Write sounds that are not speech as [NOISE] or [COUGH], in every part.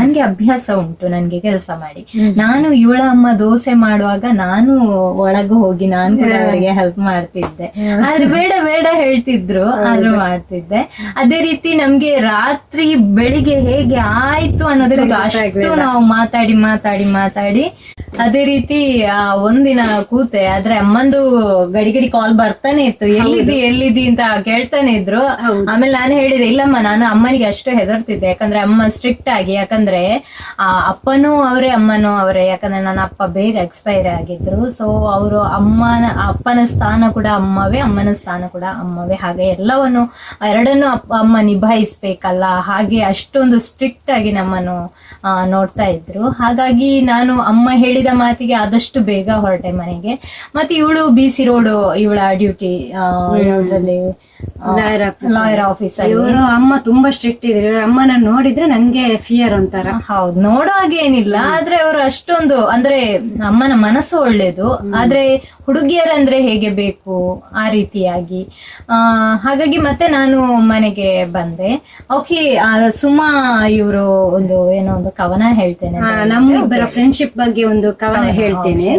ನನ್ಗೆ ಅಭ್ಯಾಸ ಉಂಟು ನನ್ಗೆ ಕೆಲಸ ಮಾಡಿ. ನಾನು ಇವಳ ಅಮ್ಮ ದೋಸೆ ಮಾಡುವಾಗ ನಾನು ಒಳಗೆ ಹೋಗಿ ನಾನು ಕೂಡ ಅವರಿಗೆ ಹೆಲ್ಪ್ ಮಾಡ್ತಿದ್ದೆ. ಆದ್ರೆ ಬೇಡ ಬೇಡ ಹೇಳ್ತಿದ್ರು ಆದ್ರೂ ಮಾಡ್ತಿದ್ದೆ. ಅದೇ ರೀತಿ ನಮ್ಗೆ ರಾತ್ರಿ ಬೆಳಿಗ್ಗೆ ಹೇಗೆ ಆಯ್ತು ಅನ್ನೋದಕ್ಕೆ ಅಷ್ಟು ನಾವು ಮಾತಾಡಿ ಮಾತಾಡಿ ಮಾತಾಡಿ. ಅದೇ ರೀತಿ ಒಂದಿನ ಕೂತೆ ಆದ್ರೆ ಅಮ್ಮಂದು ಗಡಿ ಗಡಿ ಕಾಲ್ ಬರ್ತಾನೆ ಇತ್ತು. ಎಲ್ಲಿದಿ ಎಲ್ಲಿದಿ ಅಂತ ಕೇಳ್ತಾನೆ ಇದ್ರು. ಆಮೇಲೆ ನಾನು ಹೇಳಿದೆ ಇಲ್ಲಮ್ಮ ನಾನು ಅಮ್ಮನಿಗೆ ಅಷ್ಟು ಹೆದರ್ತಿದ್ದೆ. ಯಾಕಂದ್ರೆ ಅಮ್ಮ ಸ್ಟ್ರಿಕ್ಟ್ ಆಗಿ ಯಾಕಂದ್ರೆ ಆ ಅಪ್ಪನೂ ಅವರೇ ಅಮ್ಮನೂ ಅವರೇ ಯಾಕಂದ್ರೆ ನನ್ನ ಅಪ್ಪ ಬೇಗ ಎಕ್ಸ್ಪೈರ್ ಆಗಿದ್ರು. ಸೊ ಅವರು ಅಮ್ಮನ ಅಪ್ಪನ ಸ್ಥಾನ ಕೂಡ ಅಮ್ಮವೇ ಅಮ್ಮನ ಸ್ಥಾನ ಕೂಡ ಅಮ್ಮವೇ. ಹಾಗೆ ಎಲ್ಲವನ್ನು ಎರಡನ್ನು ಅಪ್ಪ ಅಮ್ಮ ನಿಭಾಯಿಸ್ಬೇಕಲ್ಲ. ಹಾಗೆ ಅಷ್ಟೊಂದು ಸ್ಟ್ರಿಕ್ಟ್ ಆಗಿ ನಮ್ಮನ್ನು ನೋಡ್ತಾ ಇದ್ರು. ಹಾಗಾಗಿ ನಾನು ಅಮ್ಮ ಹೇಳಿದ ಮಾತಿಗೆ ಆದಷ್ಟು ಬೇಗ ಹೊರಟೆ ಮನೆಗೆ. ಮತ್ತೆ ಇವಳು ಬಿ ಸಿ ರೋಡ್ ಇವಳ ಡ್ಯೂಟಿ office. ಲಾಯರ್ ಆಫೀಸ್ ಅಲ್ಲಿ ಇವರು ಅಮ್ಮ ತುಂಬಾ ಸ್ಟ್ರಿಕ್ಟ್ ಇದ್ರು. ಇವ್ರ ಅಮ್ಮನ ನೋಡಿದ್ರೆ ನಂಗೆ ಫಿಯರ್ ಒಂಥರ. ಹೌದು. ನೋಡೋ ಹಾಗೆ ಏನಿಲ್ಲ. ಆದ್ರೆ ಅವರು ಅಷ್ಟೊಂದು ಅಂದ್ರೆ ಅಮ್ಮನ ಮನಸ್ಸು ಒಳ್ಳೇದು. ಆದ್ರೆ ಹುಡುಗಿಯರಂದ್ರೆ ಹೇಗೆ ಬೇಕು ಆ ರೀತಿಯಾಗಿ. ಆ ಹಾಗಾಗಿ ಮತ್ತೆ ನಾನು ಮನೆಗೆ ಬಂದೆ. ಓಕೆ ಸುಮಾ ಇವರು ಒಂದು ಏನೋ ಒಂದು ಕವನ ಹೇಳ್ತೇನೆ ನಮ್ಮಿಬ್ಬರ ಫ್ರೆಂಡ್ಶಿಪ್ ಬಗ್ಗೆ ಒಂದು ಕವನ ಹೇಳ್ತೇನೆ.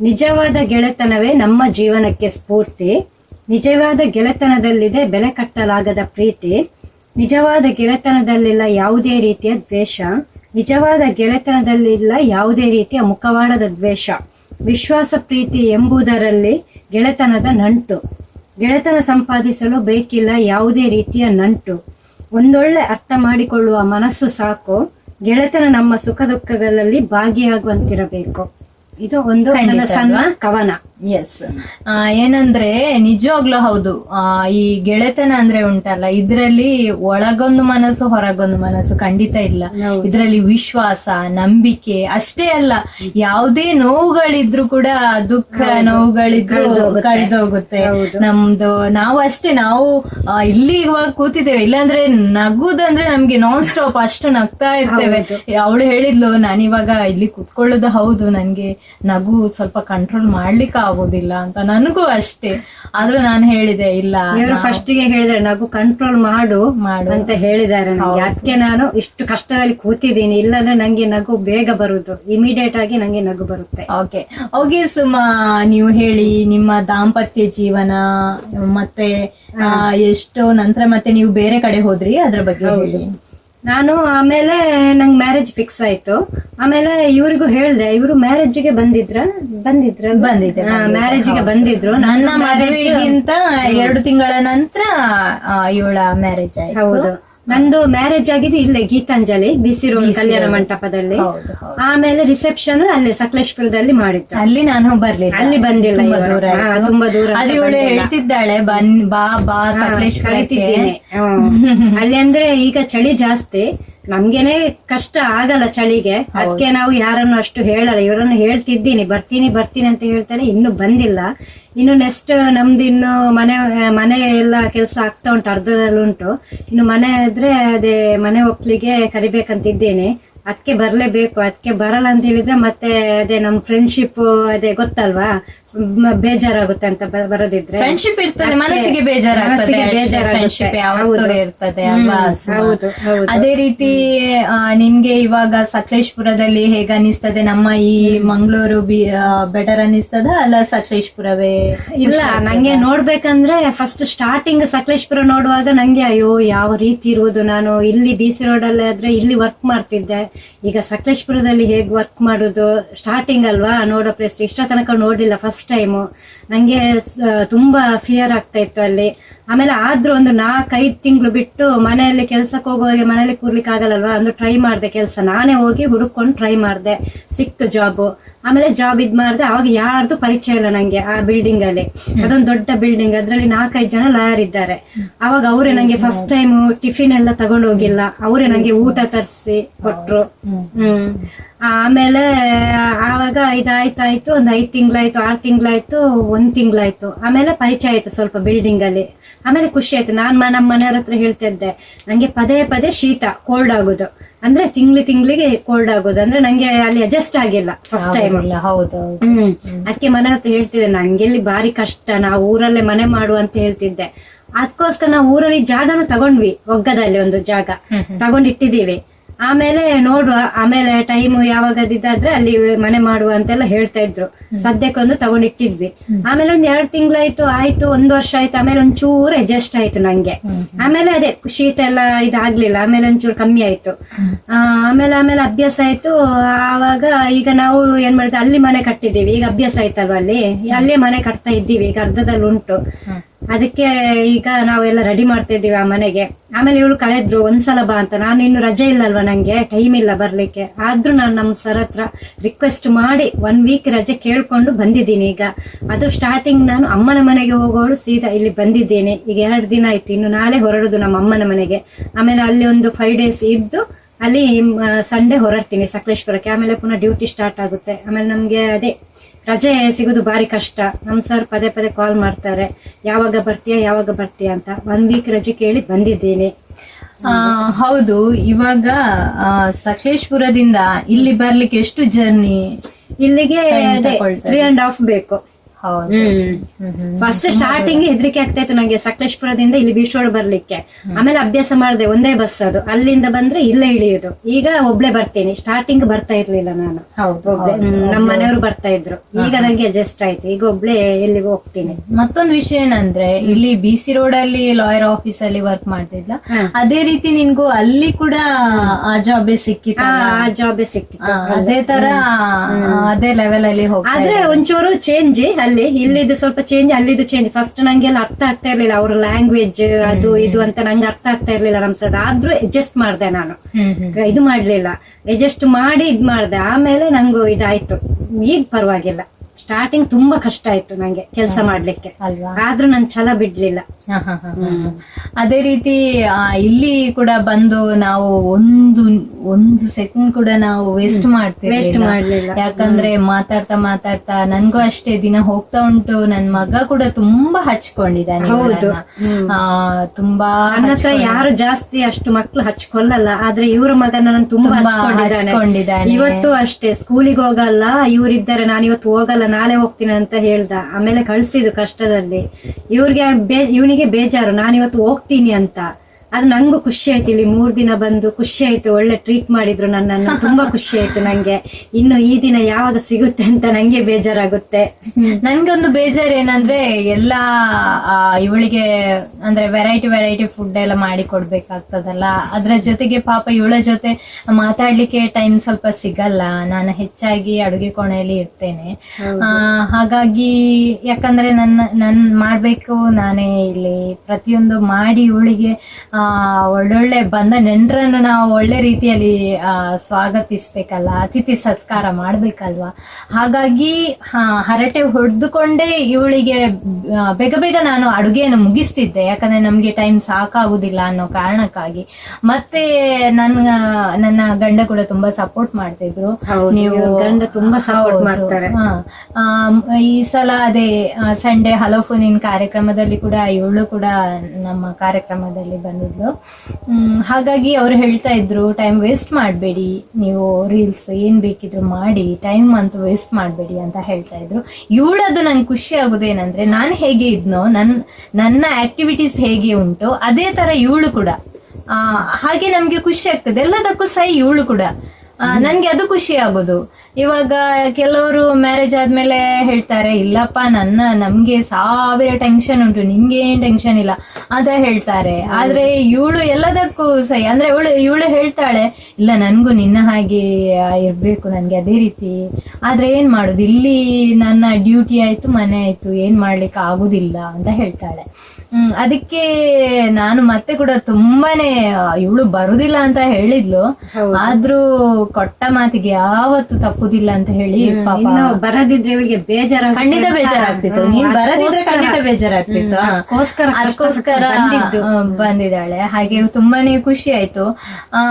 ನಿಜವಾದ ಗೆಳೆತನವೇ ನಮ್ಮ ಜೀವನಕ್ಕೆ ಸ್ಫೂರ್ತಿ. ನಿಜವಾದ ಗೆಳೆತನದಲ್ಲಿದೆ ಬೆಲೆ ಕಟ್ಟಲಾಗದ ಪ್ರೀತಿ ನಿಜವಾದ ಗೆಳೆತನದಲ್ಲಿಲ್ಲ ಯಾವುದೇ ರೀತಿಯ ದ್ವೇಷ ನಿಜವಾದ ಗೆಳೆತನದಲ್ಲಿಲ್ಲ ಯಾವುದೇ ರೀತಿಯ ಮುಖವಾಡದ ದ್ವೇಷ ವಿಶ್ವಾಸ ಪ್ರೀತಿ ಎಂಬುದರಲ್ಲಿ ಗೆಳೆತನದ ನಂಟು. ಗೆಳೆತನ ಸಂಪಾದಿಸಲು ಬೇಕಿಲ್ಲ ಯಾವುದೇ ರೀತಿಯ ನಂಟು. ಒಂದೊಳ್ಳೆ ಅರ್ಥ ಮಾಡಿಕೊಳ್ಳುವ ಮನಸ್ಸು ಸಾಕು ಗೆಳೆತನ ನಮ್ಮ ಸುಖ ದುಃಖಗಳಲ್ಲಿ ಭಾಗಿಯಾಗುವಂತಿರಬೇಕು. ಇದು ಒಂದು ಸಣ್ಣ ಕವನ. ಎಸ್ ಏನಂದ್ರೆ ನಿಜವಾಗ್ಲೂ ಹೌದು. ಆ, ಈ ಗೆಳೆತನ ಅಂದ್ರೆ ಉಂಟಲ್ಲ ಇದ್ರಲ್ಲಿ ಒಳಗೊಂದು ಮನಸ್ಸು ಹೊರಗೊಂದು ಮನಸ್ಸು ಖಂಡಿತ ಇಲ್ಲ. ಇದ್ರಲ್ಲಿ ವಿಶ್ವಾಸ ನಂಬಿಕೆ ಅಷ್ಟೇ ಅಲ್ಲ ಯಾವುದೇ ನೋವುಗಳಿದ್ರು ಕೂಡ ದುಃಖ ನೋವುಗಳಿದ್ರು ಕಳೆದೋಗುತ್ತೆ. ನಮ್ದು ನಾವು ಅಷ್ಟೇ ನಾವು ಇಲ್ಲಿ ಇವಾಗ ಕೂತಿದ್ದೇವೆ. ಇಲ್ಲಾಂದ್ರೆ ನಗುದಂದ್ರೆ ನಮ್ಗೆ ನಾನ್ ಸ್ಟಾಪ್ ಅಷ್ಟು ನಗ್ತಾ ಇರ್ತೇವೆ. ಅವಳು ಹೇಳಿದ್ಲು ನಾನಿವಾಗ ಇಲ್ಲಿ ಕುತ್ಕೊಳ್ಳೋದು ಹೌದು. ನನ್ಗೆ ನಗು ಸ್ವಲ್ಪ ಕಂಟ್ರೋಲ್ ಮಾಡ್ಲಿಕ್ಕೆ ಆಗೋದಿಲ್ಲ ಅಂತ ನನಗೂ ಅಷ್ಟೇ. ಆದ್ರೂ ನಾನು ಹೇಳಿದೆ ಇಲ್ಲ ಫಸ್ಟ್ಗೆ ಹೇಳಿದ್ರೆ ನಗು ಕಂಟ್ರೋಲ್ ಮಾಡು ಮಾಡು. ಅಂತ ಹೇಳಿದ್ದಾರೆ ಯಾಕೆ ಅದಕ್ಕೆ ನಾನು ಇಷ್ಟು ಕಷ್ಟದಲ್ಲಿ ಕೂತಿದ್ದೀನಿ ಇಲ್ಲಾಂದ್ರೆ ನಂಗೆ ನಗು ಬೇಗ ಬರುದು ಇಮಿಡಿಯೇಟ್ ಆಗಿ ನಂಗೆ ನಗು ಬರುತ್ತೆ. ಓಕೆ ಓಕೆ ಸುಮಾ ನೀವು ಹೇಳಿ ನಿಮ್ಮ ದಾಂಪತ್ಯ ಜೀವನ ಮತ್ತೆ ಎಷ್ಟೋ ನಂತರ ಮತ್ತೆ ನೀವು ಬೇರೆ ಕಡೆ ಹೋದ್ರಿ ಅದ್ರ ಬಗ್ಗೆ ಹೇಳಿ. ನಾನು ಆಮೇಲೆ ನಂಗೆ ಮ್ಯಾರೇಜ್ ಫಿಕ್ಸ್ ಆಯ್ತು. ಆಮೇಲೆ ಇವರಿಗೂ ಹೇಳ್ದೆ ಇವರು ಮ್ಯಾರೇಜ್ಗೆ ಬಂದಿದ್ರ ಬಂದಿದ್ರ? ಬಂದಿದ್ದೆ, ಮ್ಯಾರೇಜ್ಗೆ ಬಂದಿದ್ರು. ನನ್ನ ಮ್ಯಾರೇಜ್ಗಿಂತ ಎರಡು ತಿಂಗಳ ನಂತರ ಇವಳ ಮ್ಯಾರೇಜ್ ಆಯ್ತು. ಹೌದು. ನಂದು ಮ್ಯಾರೇಜ್ ಆಗಿದ್ದು ಇಲ್ಲೇ ಗೀತಾಂಜಲಿ ಬಿಸಿ ರೋಡ್ ಕಲ್ಯಾಣ ಮಂಟಪದಲ್ಲಿ. ಆಮೇಲೆ ರಿಸೆಪ್ಷನ್ ಅಲ್ಲಿ ಸಕಲೇಶ್ಪುರದಲ್ಲಿ ಮಾಡಿತ್ತು ಅಲ್ಲಿ ನಾನು ಬರ್ಲಿ ಅಲ್ಲಿ ಬಂದಿಲ್ಲ ತುಂಬಾ ದೂರ ತುಂಬಾ ಇವಳು ಹೇಳ್ತಿದ್ದಾಳೆ ಬನ್ ಬಾ ಬಾ ಸಕಲೇಶ್ ಕರಿತಿದ್ದೀನಿ. ಹ್ಮ್. [LAUGHS] ಅಲ್ಲಿ ಅಂದ್ರೆ ಈಗ ಚಳಿ ಜಾಸ್ತಿ. ನಮ್ಗೆನೆ ಕಷ್ಟ ಆಗಲ್ಲ ಚಳಿಗೆ. ಅದಕ್ಕೆ ನಾವು ಯಾರನ್ನು ಅಷ್ಟು ಹೇಳಲ್ಲ. ಇವರನ್ನು ಹೇಳ್ತಿದ್ದೀನಿ. ಬರ್ತೀನಿ ಬರ್ತೀನಿ ಅಂತ ಹೇಳ್ತಾನೆ. ಇನ್ನು ಬಂದಿಲ್ಲ. ಇನ್ನು ನೆಕ್ಸ್ಟ್ ನಮ್ದು ಇನ್ನು ಮನೆ ಮನೆ ಎಲ್ಲ ಕೆಲಸ ಆಗ್ತಾ ಉಂಟು, ಅರ್ಧದಲ್ಲಿ ಉಂಟು. ಇನ್ನು ಮನೆ ಇದ್ರೆ ಅದೇ ಮನೆ ಒಪ್ಲಿಗೆ ಕರಿಬೇಕಂತಿದ್ದೇನೆ. ಅದಕ್ಕೆ ಬರ್ಲೇಬೇಕು ಅದಕ್ಕೆ ಬರಲ್ಲ ಅಂತ ಹೇಳಿದ್ರೆ ಮತ್ತೆ ಅದೇ ನಮ್ ಫ್ರೆಂಡ್ಶಿಪ್ ಅದೇ ಗೊತ್ತಲ್ವಾ? ಬೇಜಾರಾಗುತ್ತೆ ಅಂತ ಬ- ಬರೋದಿದ್ರೆ ಫ್ರೆಂಡ್ಶಿಪ್ ಇರ್ತದೆ ಮನಸ್ಸಿಗೆ ಬೇಜಾರಾಗ್ತದೆ ಮನಸ್ಸಿಗೆ ಬೇಜಾರಾಗುತ್ತೆ. ಫ್ರೆಂಡ್ಶಿಪ್ ಯಾವತ್ತೂ ಹೌದು. ಇರ್ತದೆ ಅಲ್ವಾ? ಸುಮಾ? ಹೌದು ಹೌದು. ಅದೇ ರೀತಿ ಆ, ನಿನ್ಗೆ ಇವಾಗ ಸಕಲೇಶ್ಪುರದಲ್ಲಿ ಹೇಗ ಅನಿಸ್ತದೆ ನಮ್ಮ ಈ ಮಂಗಳೂರು ಬೆಟರ್ ಅನಿಸ್ತದ ಅಲ್ಲ ಸಕಲೇಶ್ಪುರವೇ ಇಲ್ಲ ನಂಗೆ ನೋಡ್ಬೇಕಂದ್ರೆ ಫಸ್ಟ್ ಸ್ಟಾರ್ಟಿಂಗ್ ಸಕಲೇಶ್ಪುರ ನೋಡುವಾಗ ನಂಗೆ ಅಯ್ಯೋ ಯಾವ ರೀತಿ ಇರುವುದು ನಾನು? ಇಲ್ಲಿ ಬಿ ಸಿ ರೋಡ್ ಅಲ್ಲಿ ಆದ್ರೆ ಇಲ್ಲಿ ವರ್ಕ್ ಮಾಡ್ತಿದ್ದೆ. ಈಗ ಸಕಲೇಶ್ಪುರದಲ್ಲಿ ಹೇಗ್ ವರ್ಕ್ ಮಾಡುದು? ಸ್ಟಾರ್ಟಿಂಗ್ ಅಲ್ವಾ? ನೋಡೋ ಪ್ಲೇಸ್ ಇಷ್ಟ ತನಕ ನೋಡ್ಲಿಲ್ಲ. ಫಸ್ಟ್ ಟೈಮು ನನಗೆ ತುಂಬ ಫಿಯರ್ ಆಗ್ತಾ ಇತ್ತು ಅಲ್ಲಿ. ಆಮೇಲೆ ಆದ್ರೂ ಒಂದು ನಾಲ್ಕೈದು ತಿಂಗಳು ಬಿಟ್ಟು ಮನೆಯಲ್ಲಿ ಕೆಲಸಕ್ಕೆ ಹೋಗೋರಿಗೆ ಮನೇಲಿ ಕೂರ್ಲಿಕ್ಕೆ ಆಗಲ್ಲಲ್ವಾ? ಒಂದು ಟ್ರೈ ಮಾಡಿದೆ ಕೆಲಸ. ನಾನೇ ಹೋಗಿ ಹುಡುಕೊಂಡು ಟ್ರೈ ಮಾಡಿದೆ. ಸಿಕ್ತು ಜಾಬು ಆಮೇಲೆ ಜಾಬ್ ಇದು ಮಾಡಿದೆ. ಅವಾಗ ಯಾರ್ದು ಪರಿಚಯ ಇಲ್ಲ ನಂಗೆ ಆ ಬಿಲ್ಡಿಂಗ್ ಅಲ್ಲಿ. ಅದೊಂದು ದೊಡ್ಡ ಬಿಲ್ಡಿಂಗ್ ಅದ್ರಲ್ಲಿ ನಾಲ್ಕೈದು ಜನ ಲಾಯರ್ ಇದ್ದಾರೆ. ಅವಾಗ ಅವರೇ ನಂಗೆ ಫಸ್ಟ್ ಟೈಮ್ ಟಿಫಿನ್ ಎಲ್ಲ ತಗೊಂಡೋಗಿಲ್ಲ. ಅವರೇ ನಂಗೆ ಊಟ ತರಿಸಿ ಕೊಟ್ರು. ಹ್ಮ್. ಆಮೇಲೆ ಆವಾಗ ಇದಾಯ್ತಾಯ್ತು ಒಂದು ಐದು ತಿಂಗಳಾಯ್ತು ಆರು ತಿಂಗಳಾಯ್ತು ಒಂದು ತಿಂಗಳಾಯ್ತು. ಆಮೇಲೆ ಪರಿಚಯ ಆಯ್ತು ಸ್ವಲ್ಪ ಬಿಲ್ಡಿಂಗ್ ಅಲ್ಲಿ. ಆಮೇಲೆ ಖುಷಿ ಆಯ್ತು. ನಾನ್ ನಮ್ಮ ಮನೆಯವ್ರ ಹತ್ರ ಹೇಳ್ತಿದ್ದೆ ನಂಗೆ ಪದೇ ಪದೇ ಶೀತ ಕೋಲ್ಡ್ ಆಗೋದು. ಅಂದ್ರೆ ತಿಂಗ್ಳಿ ತಿಂಗಳಿಗೆ ಕೋಲ್ಡ್ ಆಗೋದು. ಅಂದ್ರೆ ನಂಗೆ ಅಲ್ಲಿ ಅಡ್ಜಸ್ಟ್ ಆಗಿಲ್ಲ ಫಸ್ಟ್ ಟೈಮ್ ಇಲ್ಲ ಹೌದು ಹ್ಞೂ ಹ್ಮ್. ಅದಕ್ಕೆ ಮನೆ ಹತ್ರ ಹೇಳ್ತಿದ್ದೆ. ನಂಗೆಲ್ಲಿ ಬಾರಿ ಕಷ್ಟ. ನಾವು ಊರಲ್ಲೇ ಮನೆ ಮಾಡು ಅಂತ ಹೇಳ್ತಿದ್ದೆ. ಅದಕ್ಕೋಸ್ಕರ ನಾವು ಊರಲ್ಲಿ ಜಾಗನೂ ತಗೊಂಡ್ವಿ. ಒಗ್ಗದಲ್ಲಿ ಒಂದು ಜಾಗ. ತಗೊಂಡಿಟ್ಟಿದೀವಿ ಆಮೇಲೆ ನೋಡುವ ಆಮೇಲೆ ಟೈಮ್ ಯಾವಾಗ ಇದಾದ್ರೆ ಅಲ್ಲಿ ಮನೆ ಮಾಡುವ ಅಂತೆಲ್ಲ ಹೇಳ್ತಾ ಇದ್ರು. ಸದ್ಯಕ್ಕೊಂದು ತಗೊಂಡಿಟ್ಟಿದ್ವಿ. ಆಮೇಲೆ ಒಂದ್ ಎರಡ್ ತಿಂಗಳಾಯ್ತು ಆಯ್ತು ಒಂದ್ ವರ್ಷ ಆಯ್ತು ಆಮೇಲೆ ಒಂಚೂರು ಅಡ್ಜಸ್ಟ್ ಆಯ್ತು ನಂಗೆ. ಆಮೇಲೆ ಅದೇ ಶೀತ ಎಲ್ಲ ಇದಾಗ್ಲಿಲ್ಲ ಆಮೇಲೆ ಒಂಚೂರು ಕಮ್ಮಿ ಆಯ್ತು. ಆ, ಆಮೇಲೆ ಆಮೇಲೆ ಅಭ್ಯಾಸ ಆಯ್ತು. ಆವಾಗ ಈಗ ನಾವು ಏನ್ ಮಾಡಿದ್ವಿ ಅಲ್ಲಿ ಮನೆ ಕಟ್ಟಿದೀವಿ ಈಗ ಅಭ್ಯಾಸ ಆಯ್ತಲ್ವ ಅಲ್ಲಿ? ಅಲ್ಲೇ ಮನೆ ಕಟ್ತಾ ಇದ್ದೀವಿ ಈಗ ಅರ್ಧದಲ್ಲಿ ಉಂಟು. ಅದಕ್ಕೆ ಈಗ ನಾವೆಲ್ಲ ರೆಡಿ ಮಾಡ್ತಾ ಇದ್ದೀವಿ ಆ ಮನೆಗೆ. ಆಮೇಲೆ ಇವಳು ಕಳೆದ್ರು, ಒಂದ್ಸಲ ಬಾ ಅಂತ. ನಾನು ಇನ್ನು ರಜೆ ಇಲ್ಲಲ್ವ ನಂಗೆ? ಟೈಮ್ ಇಲ್ಲ ಬರ್ಲಿಕ್ಕೆ. ಆದ್ರೂ ನಾನು ನಮ್ಮ ಸರ್ ಹತ್ರ ರಿಕ್ವೆಸ್ಟ್ ಮಾಡಿ ಒನ್ ವೀಕ್ ರಜೆ ಕೇಳ್ಕೊಂಡು ಬಂದಿದ್ದೀನಿ ಈಗ. ಅದು ಸ್ಟಾರ್ಟಿಂಗ್ ನಾನು ಅಮ್ಮನ ಮನೆಗೆ ಹೋಗೋಳು, ಸೀದಾ ಇಲ್ಲಿ ಬಂದಿದ್ದೇನೆ. ಈಗ ಎರಡು ದಿನ ಆಯ್ತು. ಇನ್ನು ನಾಳೆ ಹೊರಡುದು ನಮ್ಮ ಅಮ್ಮನ ಮನೆಗೆ. ಆಮೇಲೆ ಅಲ್ಲಿ ಒಂದು ಫೈವ್ ಡೇಸ್ ಇದ್ದು ಅಲ್ಲಿ ಸಂಡೇ ಹೊರಡ್ತೀನಿ ಸಕಲೇಶ್ವರಕ್ಕೆ ಆಮೇಲೆ ಪುನಃ ಡ್ಯೂಟಿ ಸ್ಟಾರ್ಟ್ ಆಗುತ್ತೆ. ಆಮೇಲೆ ನಮ್ಗೆ ಅದೇ ರಜೆ ಸಿಗೋದು ಬಾರಿ ಕಷ್ಟ. ನಮ್ಮ ಸರ್ ಪದೇ ಪದೇ ಕಾಲ್ ಮಾಡ್ತಾರೆ. ಯಾವಾಗ ಬರ್ತೀಯಾ ಯಾವಾಗ ಬರ್ತೀಯಾ ಅಂತ. ಒನ್ ವೀಕ್ ರಜೆ ಕೇಳಿ ಬಂದಿದ್ದೀನಿ. ಹೌದು. ಇವಾಗ ಆ, ಸಕಲೇಶ್ಪುರದಿಂದ ಇಲ್ಲಿ ಬರ್ಲಿಕ್ಕೆ ಎಷ್ಟು ಜರ್ನಿ ಇಲ್ಲಿಗೆ. ತ್ರೀ ಅಂಡ್ ಹಾಫ್ ಬೇಕು. ಫಸ್ಟ್ ಸ್ಟಾರ್ಟಿಂಗ್ ಹೆದರಿಕೆ ಆಗ್ತಾ ಇತ್ತು ನಂಗೆ ಸಕಲೇಶ್ಪುರದಿಂದ ಇಲ್ಲಿ ಬೀಶೋಳು ಬರ್ಲಿಕ್ಕೆ. ಆಮೇಲೆ ಅಭ್ಯಾಸ ಮಾಡಿದೆ ಒಂದೇ ಬಸ್ ಅದು. ಅಲ್ಲಿಂದ ಬಂದ್ರೆ ಇಲ್ಲೇ ಇಳಿಯೋದು. ಈಗ ಒಬ್ಳೆ ಬರ್ತೀನಿ. ಸ್ಟಾರ್ಟಿಂಗ್ ಬರ್ತಾ ಇರ್ಲಿಲ್ಲ ನಾನು. ನಮ್ಮ ಮನೆಯವರು ಬರ್ತಾ ಇದ್ರು. ಈಗ ನಂಗೆ ಅಡ್ಜಸ್ಟ್ ಆಯ್ತು. ಈಗ ಒಬ್ಳೆ ಎಲ್ಲಿಗೂ ಹೋಗ್ತೀನಿ. ಮತ್ತೊಂದು ವಿಷಯ ಏನಂದ್ರೆ ಇಲ್ಲಿ ಬಿ ಸಿ ರೋಡ್ ಅಲ್ಲಿ ಲಾಯರ್ ಆಫೀಸ್ ಅಲ್ಲಿ ವರ್ಕ್ ಮಾಡ್ತಿದ್ಲ? ಅದೇ ರೀತಿ ನಿನ್ಗೂ ಅಲ್ಲಿ ಕೂಡ ಆ ಜಾಬೇ ಸಿಕ್ಕಿತ್ತು ಆ ಜಾಬೇ ಸಿಕ್ಕಿತ್ತು. ಅದೇ ತರ ಅದೇ ಲೆವೆಲ್ ಅಲ್ಲಿ ಹೋಗ್ತಾ ಆದ್ರೆ ಒಂಚೂರು ಚೇಂಜ್ ಅಲ್ಲಿ ಇಲ್ಲಿದ್ದು ಸ್ವಲ್ಪ ಚೇಂಜ್ ಅಲ್ಲಿದ್ದು ಚೇಂಜ್ ಫಸ್ಟ್ ನಂಗೆ ಎಲ್ಲ ಅರ್ಥ ಆಗ್ತಾ ಇರ್ಲಿಲ್ಲ ಅವ್ರ ಲ್ಯಾಂಗ್ವೇಜ್ ಅದು ಇದು ಅಂತ ನಂಗೆ ಅರ್ಥ ಆಗ್ತಾ ಇರ್ಲಿಲ್ಲ ನಮ್ಸದ ಆದ್ರೂ ಅಡ್ಜಸ್ಟ್ ಮಾಡ್ದೆ ನಾನು. ಇದು ಮಾಡ್ಲಿಲ್ಲ. ಅಡ್ಜಸ್ಟ್ ಮಾಡಿ ಇದ್ ಮಾಡ್ದೆ. ಆಮೇಲೆ ನಂಗು ಇದಾಯ್ತು. ಈಗ ಪರವಾಗಿಲ್ಲ. ಸ್ಟಾರ್ಟಿಂಗ್ ತುಂಬಾ ಕಷ್ಟ ಆಯ್ತು ನಂಗೆ ಕೆಲಸ ಮಾಡ್ಲಿಕ್ಕೆ. ಅಲ್ವಾ? ಆದ್ರೂ ನಾನು ಛಲ ಬಿಡ್ಲಿಲ್ಲ. ಅದೇ ರೀತಿ ಇಲ್ಲಿ ಕೂಡ ಬಂದು ನಾವು ಒಂದು ಒಂದು ಸೆಕೆಂಡ್ ಕೂಡ ನಾವು ವೇಸ್ಟ್ ವೇಸ್ಟ್ ಮಾಡ್ತೀವಿ ಮಾಡ್ಲಿಲ್ಲ. ಯಾಕಂದ್ರೆ ಮಾತಾಡ್ತಾ ಮಾತಾಡ್ತಾ ನನ್ಗೂ ಅಷ್ಟೇ ದಿನ ಹೋಗ್ತಾ ಉಂಟು. ನನ್ ಮಗ ಕೂಡ ತುಂಬಾ ಹಚ್ಕೊಂಡಿದ್ದಾನೆ ಹೌದು. ತುಂಬಾ ಹತ್ರ ಯಾರು ಜಾಸ್ತಿ ಅಷ್ಟು ಮಕ್ಳು ಹಚ್ಕೊಳ್ಳಲ್ಲ. ಆದ್ರೆ ಇವ್ರ ಮಗನ ನಾನು ತುಂಬಾ ಹಚ್ಕೊಂಡಿದ್ದಾನೆ. ಇವತ್ತು ಅಷ್ಟೇ. ಸ್ಕೂಲಿಗೆ ಹೋಗಲ್ಲ. ಇವ್ರಿದ್ದಾರೆ. ನಾನು ಇವತ್ತು ಹೋಗಲ್ಲ ನಾಳೆ ಹೋಗ್ತೀನಿ ಅಂತ ಹೇಳ್ದ. ಆಮೇಲೆ ಕಳ್ಸಿದ್ದು ಕಷ್ಟದಲ್ಲಿ. ಇವ್ರಿಗೆ ಬೇ ಇವನಿಗೆ ಬೇಜಾರು ನಾನಿವತ್ತು ಹೋಗ್ತೀನಿ ಅಂತ. ಅದು ನಂಗೂ ಖುಷಿ ಆಯ್ತು. ಇಲ್ಲಿ ಮೂರ್ ದಿನ ಬಂದು ಖುಷಿ ಆಯ್ತು. ಒಳ್ಳೆ ಟ್ರೀಟ್ ಮಾಡಿದ್ರು ನನ್ನನ್ನು. ತುಂಬಾ ಖುಷಿ ಆಯ್ತು ನಂಗೆ. ಇನ್ನು ಈ ದಿನ ಯಾವಾಗ ಸಿಗುತ್ತೆ ಅಂತ ನಂಗೆ ಬೇಜಾರಾಗುತ್ತೆ. ನನ್ಗೊಂದು ಬೇಜಾರು ಏನಂದ್ರೆ ಎಲ್ಲಾ ಇವಳಿಗೆ ಅಂದ್ರೆ ವೆರೈಟಿ ವೆರೈಟಿ ಫುಡ್ ಎಲ್ಲ ಮಾಡಿ ಕೊಡ್ಬೇಕಾಗ್ತದಲ್ಲ. ಅದ್ರ ಜೊತೆಗೆ ಪಾಪ ಇವಳ ಜೊತೆ ಮಾತಾಡ್ಲಿಕ್ಕೆ ಟೈಮ್ ಸ್ವಲ್ಪ ಸಿಗಲ್ಲ. ನಾನು ಹೆಚ್ಚಾಗಿ ಅಡುಗೆ ಕೋಣೆಯಲ್ಲಿ ಇರ್ತೇನೆ. ಹಾಗಾಗಿ ಯಾಕಂದ್ರೆ ನನ್ನ ನನ್ ಮಾಡ್ಬೇಕು ನಾನೇ ಇಲ್ಲಿ. ಪ್ರತಿಯೊಂದು ಮಾಡಿ ಇವಳಿಗೆ ಆ ಒಳ್ಳೊಳ್ಳೆ ಬಂದ ನೆಂಟರನ್ನು ನಾವು ಒಳ್ಳೆ ರೀತಿಯಲ್ಲಿ ಸ್ವಾಗತಿಸ್ಬೇಕಲ್ಲ ಅತಿಥಿ ಸತ್ಕಾರ ಮಾಡ್ಬೇಕಲ್ವಾ? ಹಾಗಾಗಿ ಹರಟೆ ಹೊಡೆದುಕೊಂಡೇ ಇವಳಿಗೆ ಬೇಗ ಬೇಗ ನಾನು ಅಡುಗೆಯನ್ನು ಮುಗಿಸ್ತಿದ್ದೆ. ಯಾಕಂದ್ರೆ ನಮ್ಗೆ ಟೈಮ್ ಸಾಕಾಗುದಿಲ್ಲ ಅನ್ನೋ ಕಾರಣಕ್ಕಾಗಿ. ಮತ್ತೆ ನನ್ನ ನನ್ನ ಗಂಡ ಕೂಡ ತುಂಬಾ ಸಪೋರ್ಟ್ ಮಾಡ್ತಿದ್ರು. ನೀವು ಗಂಡ ತುಂಬಾ ಸಪೋರ್ಟ್. ಮಾಡ್ತಾರೆ. ಈ ಸಲ ಅದೇ ಸಂಡೇ ಹಲೋ ಫೋನಿನ್ ಕಾರ್ಯಕ್ರಮದಲ್ಲಿ ಕೂಡ ಇವಳು ಕೂಡ ನಮ್ಮ ಕಾರ್ಯಕ್ರಮದಲ್ಲಿ ಬಂದಿದ್ಲು. ಹ್ಮ್, ಹಾಗಾಗಿ ಅವರು ಹೇಳ್ತಾ ಇದ್ರು ಟೈಮ್ ವೇಸ್ಟ್ ಮಾಡಬೇಡಿ. ನೀವು ರೀಲ್ಸ್ ಏನ್ ಬೇಕಿದ್ರು ಮಾಡಿ ಟೈಮ್ ಅಂತೂ ವೇಸ್ಟ್ ಮಾಡಬೇಡಿ ಅಂತ ಹೇಳ್ತಾ ಇದ್ರು. ಇವಳದು ನಂಗೆ ಖುಷಿ ಆಗುದೇನಂದ್ರೆ ನಾನು ಹೇಗೆ ಇದ್ನೋ ನನ್ನ ನನ್ನ ಆಕ್ಟಿವಿಟೀಸ್ ಹೇಗೆ ಉಂಟು ಅದೇ ತರ ಇವಳು ಕೂಡ. ಹಾಗೆ ನಮಗೆ ಖುಷಿ ಆಗ್ತದೆ. ಎಲ್ಲದಕ್ಕೂ ಸಹ ಇವಳು ಕೂಡ. ನನ್ಗೆ ಅದು ಖುಷಿ ಆಗೋದು. ಇವಾಗ ಕೆಲವರು ಮ್ಯಾರೇಜ್ ಆದ್ಮೇಲೆ ಹೇಳ್ತಾರೆ ಇಲ್ಲಪ್ಪ ನನ್ನ ನಮ್ಗೆ ಸಾವಿರ ಟೆನ್ಷನ್ ಉಂಟು ನಿಮ್ಗೆ ಏನ್ ಟೆನ್ಷನ್ ಇಲ್ಲ ಅಂತ ಹೇಳ್ತಾರೆ. ಆದ್ರೆ ಇವಳು ಎಲ್ಲದಕ್ಕೂ ಸಹಿ ಅಂದ್ರೆ ಇವಳು ಇವಳು ಹೇಳ್ತಾಳೆ ಇಲ್ಲ ನನ್ಗೂ ನಿನ್ನ ಹಾಗೆ ಇರ್ಬೇಕು ನನ್ಗೆ ಅದೇ ರೀತಿ. ಆದ್ರೆ ಏನ್ ಮಾಡುದು? ಇಲ್ಲಿ ನನ್ನ ಡ್ಯೂಟಿ ಆಯ್ತು ಮನೆ ಆಯ್ತು ಏನ್ ಮಾಡ್ಲಿಕ್ಕೆ ಆಗುದಿಲ್ಲ ಅಂತ ಹೇಳ್ತಾಳೆ. ಹ್ಮ್ ಅದಕ್ಕೆ ನಾನು ಮತ್ತೆ ಕೂಡ ತುಂಬಾನೇ ಇವಳು ಬರುದಿಲ್ಲ ಅಂತ ಹೇಳಿದ್ಲು. ಆದ್ರೂ ಕೊಟ್ಟ ಮಾತಿಗೆ ಯಾವತ್ತು ತಪ್ಪುದಿಲ್ಲ ಅಂತ ಹೇಳಿ ಪಾಪ. ಇನ್ನು ಬರದಿದ್ರೆ ಇವಳಿಗೆ ಬೇಜಾರ ಖಂಡಿತ ಬೇಜಾರಾಗ್ತಿತ್ತು. ನೀನ್ ಬರದಿದ್ರೆ ಖಂಡಿತ ಬೇಜಾರಾಗ್ತಿತ್ತು. ಅದಕ್ಕೋಸ್ಕರ ಬಂದಿದ್ದಾಳೆ. ಹಾಗೆ ತುಂಬಾನೇ ಖುಷಿ ಆಯ್ತು. ಆ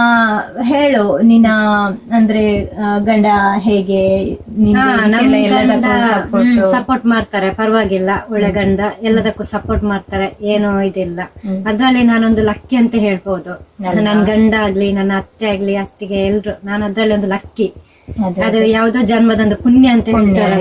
ಹೇಳು ನಿನ್ನ ಅಂದ್ರೆ ಗಂಡ ಹೇಗೆ? ಸಪೋರ್ಟ್ ಮಾಡ್ತಾರೆ. ಪರವಾಗಿಲ್ಲ ಒಳ್ಳೆ ಗಂಡ. ಎಲ್ಲದಕ್ಕೂ ಸಪೋರ್ಟ್ ಮಾಡ್ತಾರೆ. ಏನು ಇದಿಲ್ಲ. ಅದ್ರಲ್ಲಿ ನಾನೊಂದು ಲಕ್ಕಿ ಅಂತ ಹೇಳ್ಬೋದು. ನನ್ನ ಗಂಡ ಆಗ್ಲಿ ನನ್ನ ಅತ್ತೆ ಆಗ್ಲಿ ಅತ್ತಿಗೆ ಎಲ್ರು ನಾನು ಅದ್ರಲ್ಲಿ ಒಂದು ಲಕ್ಕಿ. ಅದು ಯಾವ್ದೋ ಜನ್ಮದೊಂದು ಪುಣ್ಯ ಅಂತ ಹೇಳ್ತಾರೆ.